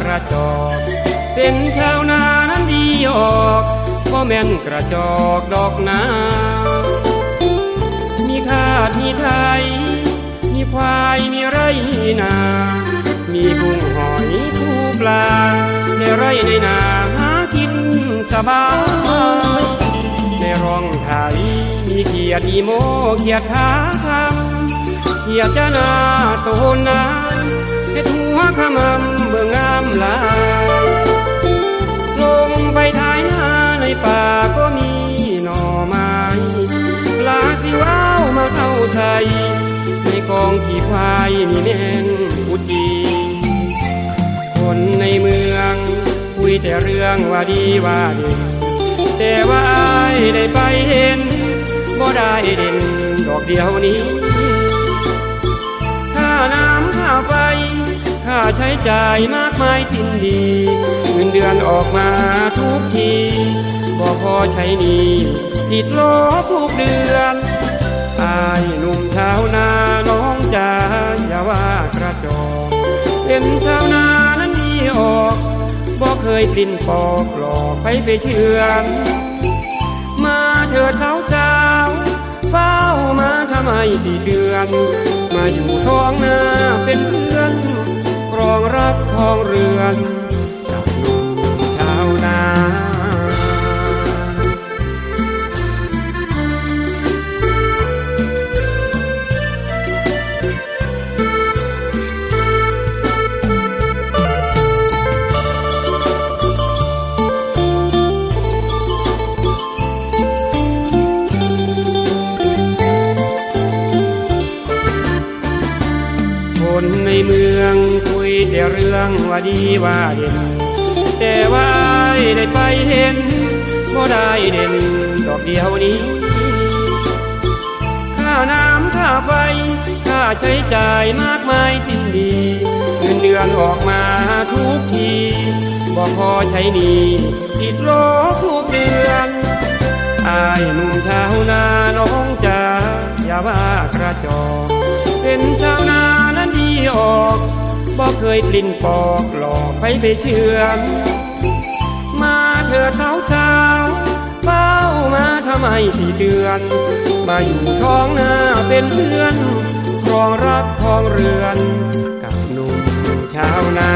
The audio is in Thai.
กระจอก เป็นชาวนานั้นดีออกก็แม่นกระจอกดอกนา มีข้าดมีไทย มีควายมีไรนา มีบุ้งหอยทูปลา ในไรในนาหากินสบายในร่องไถมีเขียดีโมเขียดขาคำเขียดจะนาโตนาเฮ็ดหัวขมำเบื่องามหลาลงไปท้ายนาในป่าก็มีหน่อไม้ปลาสิว้าวมาเข้าใส่ในกองขี้ควายนี่แม่นอุจีคนในเมืองคุยแต่เรื่องว่าดีว่าเด่นแต่ว่าอายได้ไปเห็นบ่ได้เด่นดอกเดียวนี้ ใช้จ่ายมากมายสิ้นดีเงินเดือนออกมาทุกทีก็พอใช้หนี้ติดลบทุกเดือนอายหนุ่มชาวนาน้องจ๋าอย่าว่ากระจอกเป็นชาวนานั้นมีออกบ่เคยปลิ้นปอกหลอกไปไปเชื่อนมาเถิดสาวสาวเฝ้ามาทำไมสี่เดือน มาอยู่ท้องนาเป็น ของรักของเรือน เมืองคุยแต่เรื่องว่าดีว่าเด่นแต่ว่าได้ไปเห็นบ่ได้เด่นดอกเดียวนี้ค่าน้ำค่าไฟค่าใช้จ่ายมากมายสิ้นดีเงินเดือนออกมาทุกทีบ่พอใช้หนี้ติดโลบทุกเดือนอายหนุ่มชาวนาน้องจ๋าอย่าว่ากระจอกเป็นชาวนา ออกบ่เคยปลิ้นปอกหลอกไปไปเชื่อมมาเธอสาวสาวเฝ้ามาทำไมที่เดือน มาอยู่ท้องหน้าเป็นเพื่อนครองรักครองเรือน กับหนุ่มชาวนา